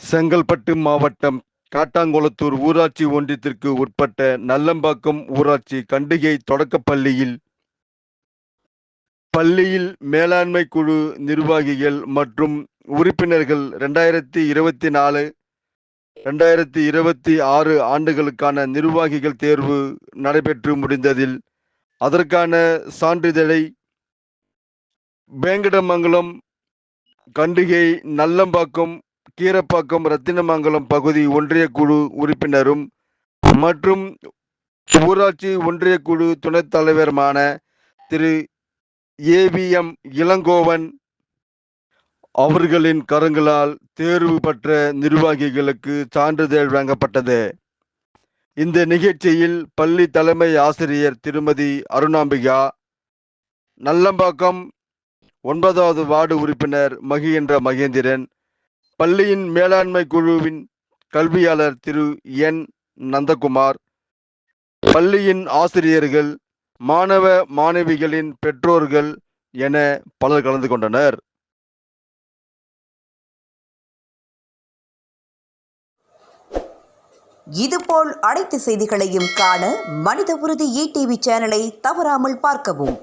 செங்கல்பட்டு மாவட்டம் காட்டாங்குளத்தூர் ஊராட்சி ஒன்றியத்திற்கு உட்பட்ட நல்லம்பாக்கம் ஊராட்சி கண்டிகை தொடக்கப்பள்ளியில் பள்ளியில் மேலாண்மை குழு நிர்வாகிகள் மற்றும் உறுப்பினர்கள் ரெண்டாயிரத்தி இருபத்தி நாலு ரெண்டாயிரத்தி இருபத்தி ஆறு ஆண்டுகளுக்கான நிர்வாகிகள் தேர்வு நடைபெற்று முடிந்ததில் அதற்கான சான்றிதழை வேங்கடமங்கலம் கண்டிகை நல்லம்பாக்கம் கீரப்பாக்கம் ரத்தினமங்கலம் பகுதி ஒன்றிய குழு உறுப்பினரும் மற்றும் ஊராட்சி ஒன்றிய குழு துணைத் தலைவருமான திரு ஏவிஎம் இளங்கோவன் அவர்களின் கரங்களால் தேர்வு பெற்ற நிர்வாகிகளுக்கு சான்றிதழ் வழங்கப்பட்டது. இந்த நிகழ்ச்சியில் பள்ளி தலைமை ஆசிரியர் திருமதி அருணாம்பிகா நல்லம்பாக்கம் ஒன்பதாவது வார்டு உறுப்பினர் மகியன்ற மகேந்திரன் பள்ளியின் மேலாண்மை குழுவின் கல்வியாளர் திரு என். நந்தகுமார் பள்ளியின் ஆசிரியர்கள் மாணவ மாணவிகளின் பெற்றோர்கள் என பலர் கலந்து கொண்டனர். இதுபோல் அனைத்து செய்திகளையும் காண மனித உறுதி ஈடிவி சேனலை தவறாமல் பார்க்கவும்.